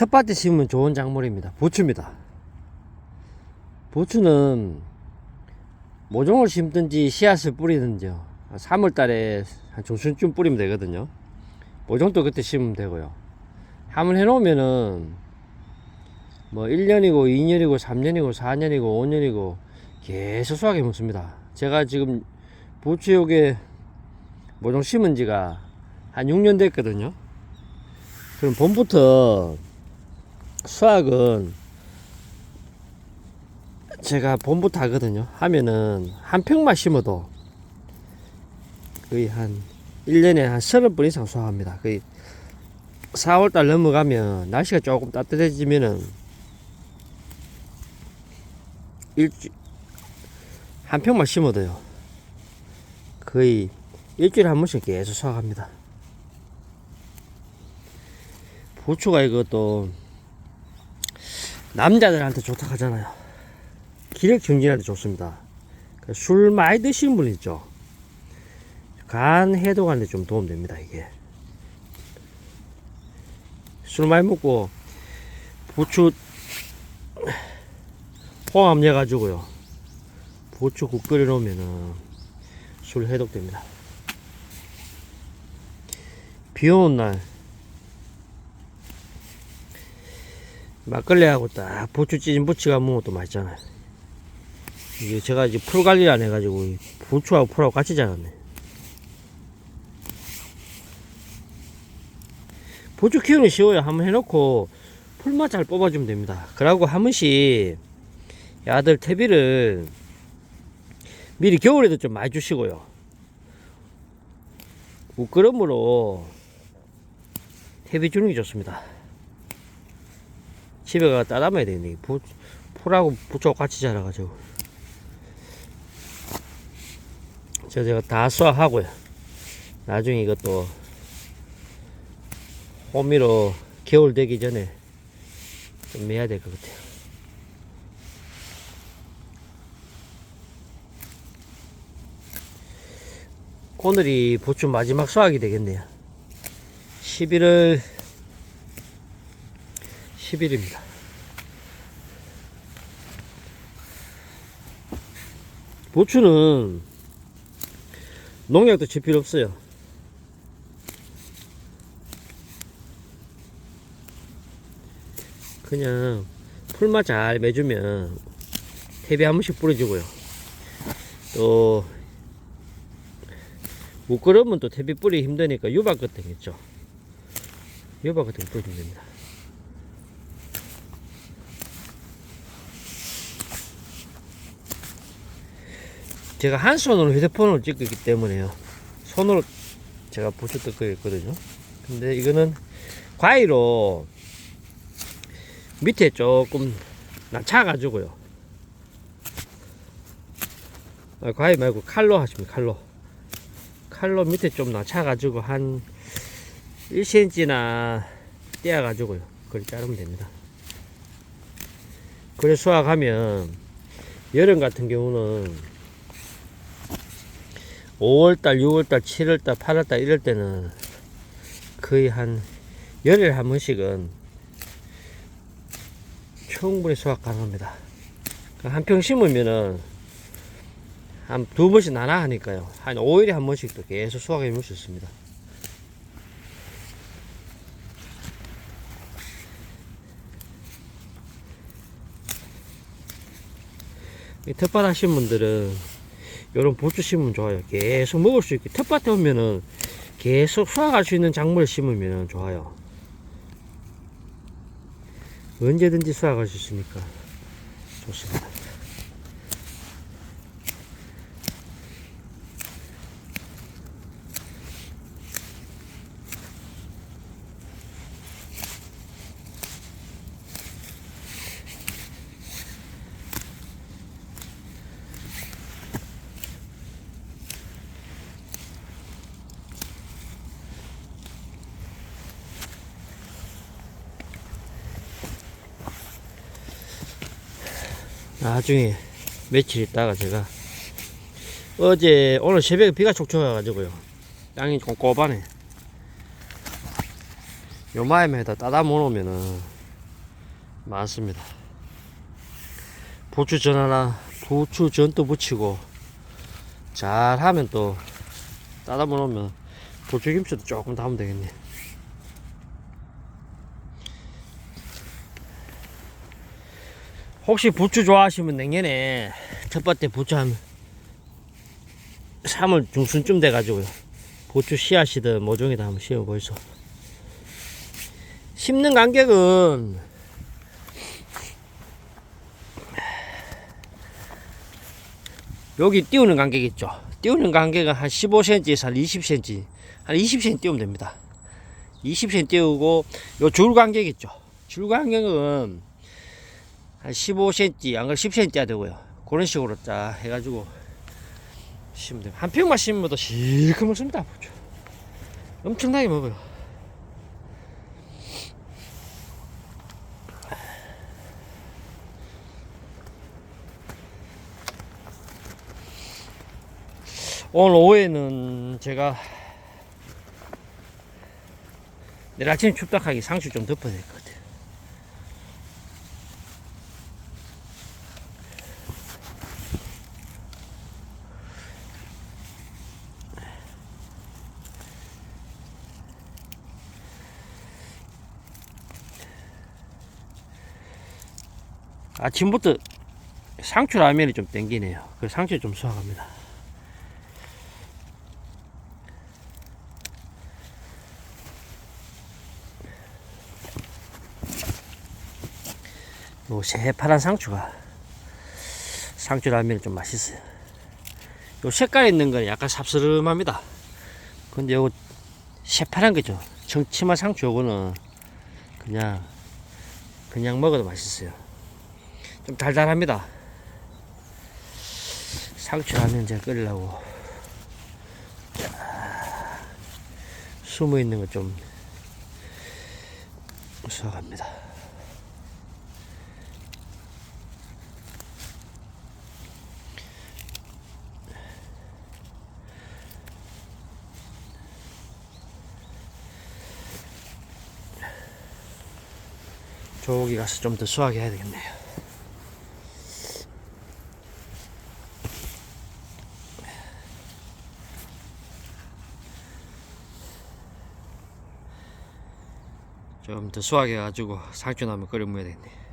텃밭에 심으면 좋은 작물입니다. 부추입니다. 부추는 모종을 심든지 씨앗을 뿌리든지요. 3월 달에 한 중순쯤 뿌리면 되거든요. 모종도 그때 심으면 되고요. 한번 해놓으면은 뭐 1년이고 2년이고 3년이고 4년이고 5년이고 계속 수확해 먹습니다. 제가 지금 부추 요게 모종 심은 지가 한 6년 됐거든요. 그럼 봄부터 수확은 제가 봄부터 하거든요. 하면은 한 평만 심어도 거의 한 1년에 한 30분 이상 수확합니다. 거의 4월달 넘어가면 날씨가 조금 따뜻해지면은 일주 한 평만 심어도요. 거의 일주일에 한 번씩 계속 수확합니다. 부추가 이것도 남자들한테 좋다 하잖아요. 기력 증진한테 좋습니다. 그술 많이 드시는 분 있죠. 간 해독하는데 좀 도움됩니다. 이게 술 많이 먹고 부추 포함 해 가지고요. 부추 국 끓여 놓으면은 술 해독됩니다. 비 오는 날 막걸리하고 딱 부추 찢은 부추가 먹으면 또 맛있잖아요. 이게 제가 이제 풀 관리를 안 해가지고 이 부추하고 풀하고 같이 자랐네. 부추 키우는 쉬워요. 한번 해놓고 풀만 잘 뽑아주면 됩니다. 그러고 한 번씩 야들 퇴비를 미리 겨울에도 좀 많이 주시고요. 우끄럼으로 퇴비 주는 게 좋습니다. 집에 가 따담아야 되겠네. 부, 풀하고 부추하고 같이 자라가지고. 저 제가 다 수확하고요. 나중에 이것도 호미로 겨울 되기 전에 좀 매야 될 것 같아요. 오늘이 부추 마지막 수확이 되겠네요. 11월 10일입니다. 부추는 농약도 칠 필요 없어요. 그냥 풀만 잘 매주면 퇴비 한 번씩 뿌려주고요. 또 무끄러우면 또 퇴비 뿌리기 힘드니까 유박 같은 거 있죠. 유박 같은 거 뿌려주면 됩니다. 제가 한 손으로 휴대폰을 찍고 있기 때문에요. 손으로 제가 뜯고 있거든요. 근데 이거는 과일로 밑에 조금 낮춰가지고요. 아, 과일 말고 칼로 하시면 칼로. 칼로 밑에 좀 낮춰가지고 한 1cm나 떼어가지고요. 그걸 자르면 됩니다. 그래 수확하면 여름 같은 경우는 5월달, 6월달, 7월달, 8월달 이럴 때는 거의 한 열흘에 한 번씩은 충분히 수확 가능합니다. 한 평 심으면은 한 두 번씩 나눠 하니까요. 한 5일에 한 번씩 또 계속 수확해 볼 수 있습니다. 이 텃밭 하신 분들은 이런 부추 심으면 좋아요. 계속 먹을 수 있게 텃밭에 오면은 계속 수확할 수 있는 작물을 심으면 좋아요. 언제든지 수확할 수 있으니까 좋습니다. 나중에 며칠 있다가 제가 어제 오늘 새벽에 비가 촉촉 해 가지고요 땅이 좀 꼬바네 요마임에다 따다 모으면은 많습니다. 부추전 하나, 부추전도 붙이고 잘하면 또 따다 놓으면 부추김치도 조금 담으면 되겠네. 혹시 부추 좋아하시면 내년에 첫번째 부추 한 3월 중순쯤 돼가지고요. 부추 씨앗이든 모종이든 한번 심어보이소. 심는 간격은 여기 띄우는 간격 있죠. 띄우는 간격은 한 15cm에서 한 20cm, 한 20cm 띄우면 됩니다. 20cm 띄우고 요 줄 간격 있죠. 줄 간격은 한 15cm, 안 그래 10cm 해야 되고요. 그런 식으로 쫙 해가지고 심으면 돼요. 한 평만 심어도 실컷 먹습니다. 엄청나게 먹어요. 오늘 오후에는 제가 내일 아침 춥다하게 상추 좀 덮어야 될 것 같아요. 아침부터 상추 라면이 좀 땡기네요. 그 상추 좀 수확합니다. 요 새파란 상추가 상추 라면이 좀 맛있어요. 요 색깔 있는 건 약간 삽스름합니다. 근데 요 새파란 거죠. 정치마 상추 요거는 그냥 그냥 먹어도 맛있어요. 좀 달달합니다. 상추 라면 제가 끓이려고 자, 숨어 있는 거좀 수확합니다. 저기 가서 좀 더 수확해야 되겠네요. 좀더 수확해가지고 상추 나물 끓여 먹어야 되겠네.